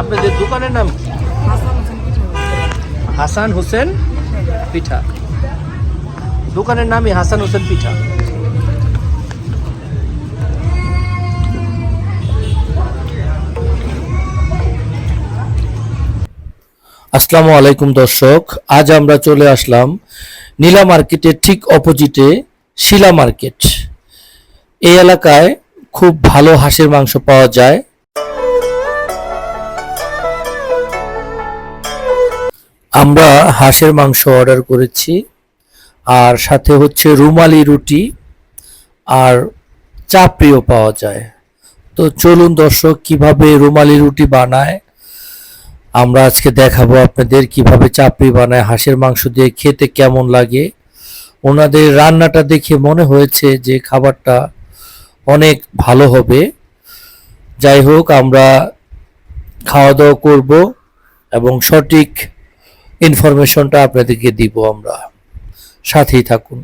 আপনাদের দোকানের নাম কি? হাসান হোসেন পিঠা। দোকানের নামই হাসান হোসেন পিঠা। আসসালামু আলাইকুম দর্শক, আজ আমরা চলে আসলাম নীলা মার্কেটের ঠিক অপোজিটে শিলা মার্কেট। এই এলাকায় খুব ভালো হাঁসের মাংস পাওয়া যায়। আমরা হাঁসের মাংস অর্ডার করেছি, আর সাথে হচ্ছে রুমালি রুটি আর চাপড়িও পাওয়া যায়। তো চলুন দর্শক, কীভাবে রুমালি রুটি বানায়, আমরা আজকে দেখাবো আপনাদের কীভাবে চাপড়ি বানায়, হাঁসের মাংস দিয়ে খেতে কেমন লাগে। ওনাদের রান্নাটা দেখে মনে হয়েছে যে খাবারটা অনেক ভালো হবে। যাই হোক, আমরা খাওয়া দাওয়া করব এবং সঠিক ইনফরমেশনটা আপনাদেরকে দিব আমরা। সাথেই থাকুন।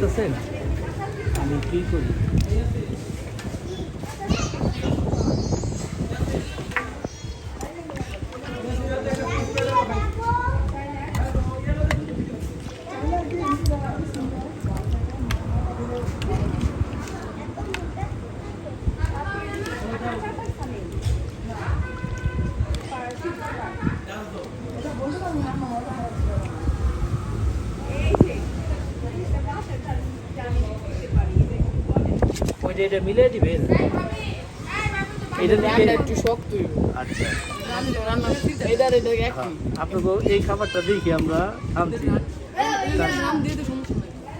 তরকারি বাড়তেছেন আমি কি করি ওইটা এটা দিবেন এটা রান্না একটু শক্তই আচ্ছা। এটা এটা হ্যাঁ আপনাকে এই খাবারটা দেখি আমরা আনছি।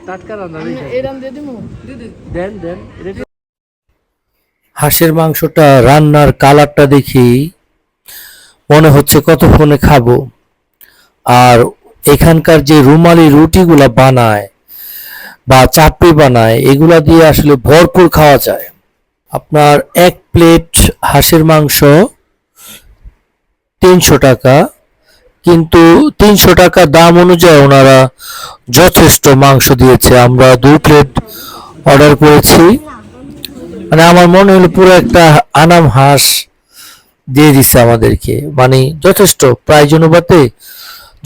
টাটকা রান্না দেন দেন। হাঁসের মাংসটা রান্নার কালারটা দেখি। মনে হচ্ছে কত কতক্ষণে খাব। আর এখানকার যে রুমালি রুটিগুলা বানায় বা চাপড়ি বানায়, এগুলা দিয়ে আসলে ভরপুর খাওয়া যায়। আপনার এক প্লেট হাঁসের মাংস তিনশো টাকা, কিন্তু তিনশো টাকা দাম অনুযায়ী ওনারা যথেষ্ট মাংস দিয়েছে। আমরা দুই প্লেট অর্ডার করেছি। মানে আমার মনে হলো পুরো একটা আনাম হাঁস দিয়ে দিছে আমাদেরকে। মানে যথেষ্ট প্রাইজ অনুপাতে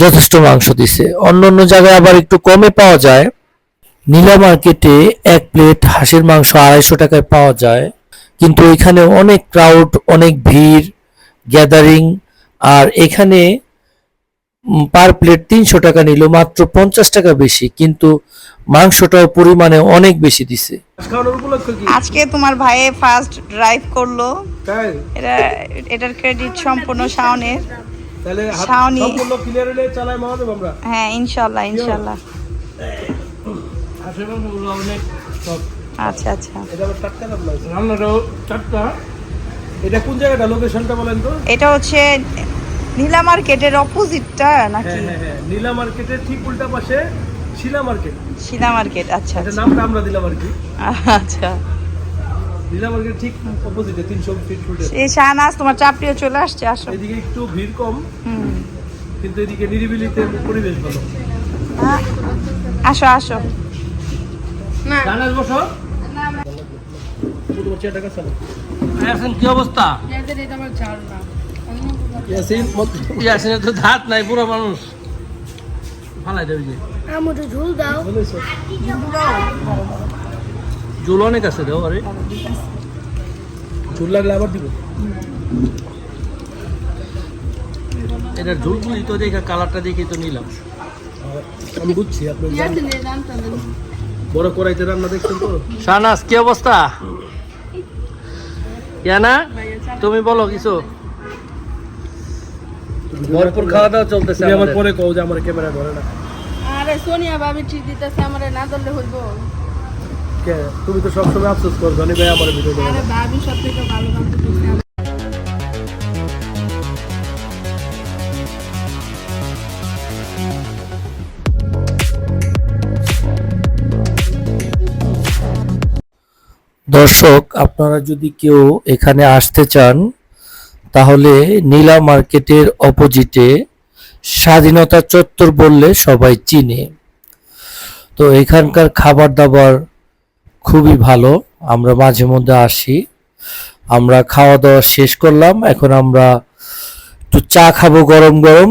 যথেষ্ট মাংস দিছে। অন্য অন্য জায়গায় আবার একটু কমে পাওয়া যায়। নীলা মার্কেটে এক প্লেট হাঁসের মাংস আড়াইশো টাকায় পাওয়া যায়। কিন্তু এখানে অনেক ক্রাউড অনেক ভিড় গ্যাদারিং আর এখানে পার প্লেট তিনশো টাকা নিল মাত্র পঞ্চাশ টাকা বেশি। কিন্তু মাংসটাও পরিমাণে অনেক বেশি দিছে। আজকে তোমার ভাইয়ে ফার্স্ট ড্রাইভ করল। এটা এটার ক্রেডিট সম্পূর্ণ শাওনের। তাহলে শাওনি। সম্পূর্ণ ক্লিয়ার হলে চালাই মারা আমরা। হ্যাঁ ইনশাল্লাহ ইনশাল্লাহ। আচ্ছা আচ্ছা। এটা টাটকা রান্নাটাও টাটকা এটা কোন জায়গাটা লোকেশনটা বলেন তো? এটা হচ্ছে নীলা মার্কেটের অপোজিটটা নাকি? হ্যাঁ হ্যাঁ হ্যাঁ। নীলা মার্কেটের ঠিক উল্টা পাশে শিলা মার্কেট। শিলা মার্কেট আচ্ছা এটা আচ্ছা। নামটা আমরা দিলাম আর কি। আচ্ছা। নীলা মার্কেট ঠিক অপোজিটে তিনশো ফিট ফুটে। এই শাহনাজ তোমার চলে আসছে আসো। এদিকে একটু ভিড় কম কিন্তু এদিকে নিরিবিলিতে পরিবেশ ভালো। হ্যাঁ, আসো আসো। জানাস বসো। কি অবস্থা? ঝাল ইয়াসিনের তো ধাত নাই পুরো মানুষ। ফালাই দেবে যে। ঝোল দাও। অনেক আছে দেও আরে। জুল লাগলে আবার দিব। এটার ঝুলগুলি তো দেখে কালারটা দেখে তো নিলাম। আমি বুঝছি আপনি ইয়াসিনের রান্তা দেন। বড় কড়াইতে রান্না দেখছেন তো? শাহনাজ কি অবস্থা? ইয়ানা তুমি বলো কিছু। ভরপুর খাওয়া দাওয়া চলতেছে আমার পরে কও যে আমার ক্যামেরা ধরে না। আরে সোনিয়া ভাবি ঠিক দিতেছে আমারে না ধরলে হইব। কে? তুমি তো সবসময় আফসোস করছ জানি ভাই আমার ভিডিও আরে ভাবি সব থেকে ভালো দর্শক, আপনারা যদি কেউ এখানে আসতে চান, তাহলে নীলা মার্কেটের অপোজিটে স্বাধীনতা চত্বর বললে সবাই চিনে। তো এখানকার খাবার দাবার খুবই ভালো, আমরা মাঝে মধ্যে আসি। আমরা খাওয়া দাওয়া শেষ করলাম, এখন আমরা একটু চা খাব গরম গরম।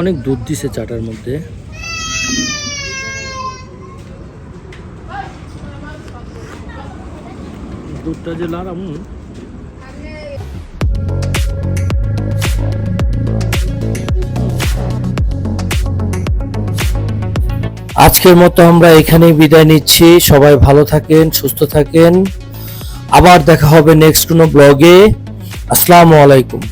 অনেক দুধ দিছে চাটার মধ্যে। দুধটা যে লাড়াম আজকের মতো আমরা এখানেই বিদায় নিচ্ছি। সবাই ভালো থাকেন, সুস্থ থাকেন। আবার দেখা হবে নেক্সট কোনো ব্লগে আসসালামু আলাইকুম।